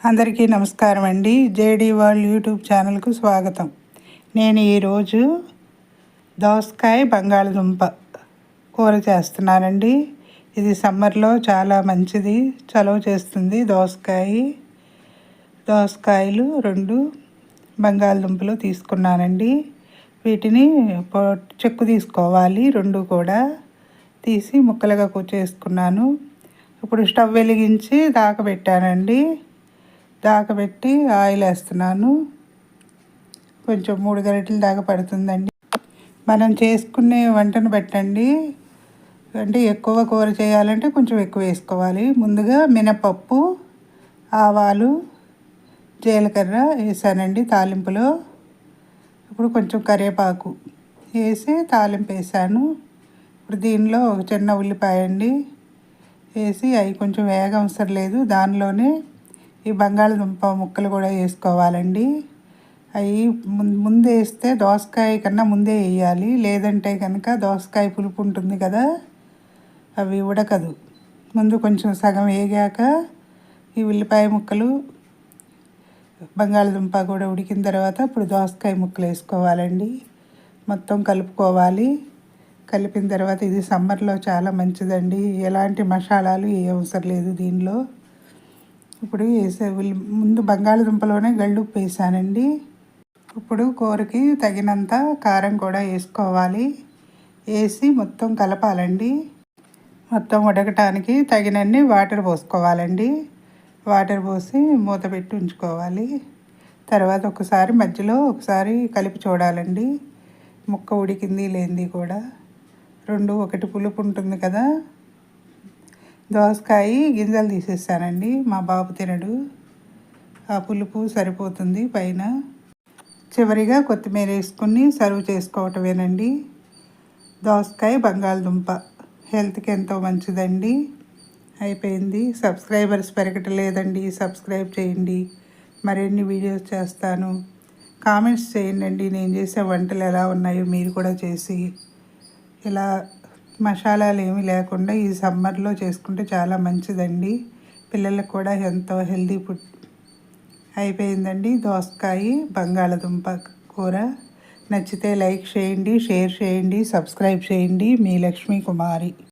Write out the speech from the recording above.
అందరికీ నమస్కారం అండి. జేడీ వాళ్ళ యూట్యూబ్ ఛానల్కు స్వాగతం. నేను ఈరోజు దోసకాయ బంగాళదుంప కూర చేస్తున్నానండి. ఇది సమ్మర్లో చాలా మంచిది చలవ చేస్తుంది దోసకాయ. దోసకాయలు రెండు బంగాళదుంపలు తీసుకున్నానండి. వీటిని చెక్కు తీసుకోవాలి రెండు కూడా తీసి ముక్కలుగా చేసుకున్నాను ఇప్పుడు స్టవ్ వెలిగించి దాకబెట్టానండి. దాకబెట్టి ఆయిల్ వేస్తున్నాను. కొంచెం మూడు గరిటెలు దాకా పడుతుందండి. మనం చేసుకునే వంటను పెట్టండి అంటే ఎక్కువ కూర చేయాలంటే కొంచెం ఎక్కువ వేసుకోవాలి. ముందుగా మినపప్పు ఆవాలు జీలకర్ర వేసానండి తాలింపులో. ఇప్పుడు కొంచెం కరివేపాకు వేసి తాలింపు వేసాను. ఇప్పుడు దీనిలో ఒక చిన్న ఉల్లిపాయ అండి. వేసి అవి కొంచెం వేగ అవసరం లేదు. దానిలోనే ఈ బంగాళదుంప ముక్కలు కూడా వేసుకోవాలండి. అవి ముందే వేస్తే దోసకాయ కన్నా ముందే వేయాలి. లేదంటే కనుక దోసకాయ పులుపు ఉంటుంది కదా అవి ఉడకదు. ముందు కొంచెం సగం వేగాక ఈ ఉల్లిపాయ ముక్కలు బంగాళదుంప కూడా ఉడికిన తర్వాత ఇప్పుడు దోసకాయ ముక్కలు వేసుకోవాలండి. మొత్తం కలుపుకోవాలి. కలిపిన తర్వాత ఇది సమ్మర్లో చాలా మంచిదండి. ఎలాంటి మసాలాలు ఏ అవసరం లేదు దీనిలో. ఇప్పుడు వేసే ముందు బంగాళదుంపలోనే గళ్ళుప్పు వేసానండి ఇప్పుడు కూరకి తగినంత కారం కూడా వేసుకోవాలి. వేసి మొత్తం కలపాలండి. మొత్తం ఉడకటానికి తగినన్ని వాటర్ పోసుకోవాలండి. వాటర్ పోసి మూత పెట్టి ఉంచుకోవాలి. తర్వాత ఒకసారి మధ్యలో ఒకసారి కలిపి చూడాలండి. ముక్క ఉడికింది లేనిది కూడా. రెండు ఒకటి పులుపు ఉంటుంది కదా. దోసకాయ గింజలు తీసేస్తానండి. మా బాబు తినడు. ఆ పులుపు సరిపోతుంది పైన. చివరిగా కొత్తిమీర వేసుకుని సర్వ్ చేసుకోవటమేనండి. దోసకాయ బంగాళదుంప. హెల్త్కి ఎంతో మంచిదండి. అయిపోయింది. సబ్స్క్రైబర్స్ పెరగటలేదండి. సబ్స్క్రైబ్ చేయండి. మరిన్ని వీడియోస్ చేస్తాను. కామెంట్స్ చేయండి నేను చేసే వంటలు ఎలా ఉన్నాయో మీరు కూడా చేసి. ఇలా మసాలాలు ఏమీ లేకుండా ఈ సమ్మర్లో చేసుకుంటే చాలా మంచిదండి. పిల్లలకు కూడా ఎంతో హెల్దీ ఫుడ్ అయిపోయిందండి. దోసకాయ బంగాళదుంప కూర. నచ్చితే లైక్ చేయండి షేర్ చేయండి సబ్స్క్రైబ్ చేయండి. మీ లక్ష్మీ కుమారి.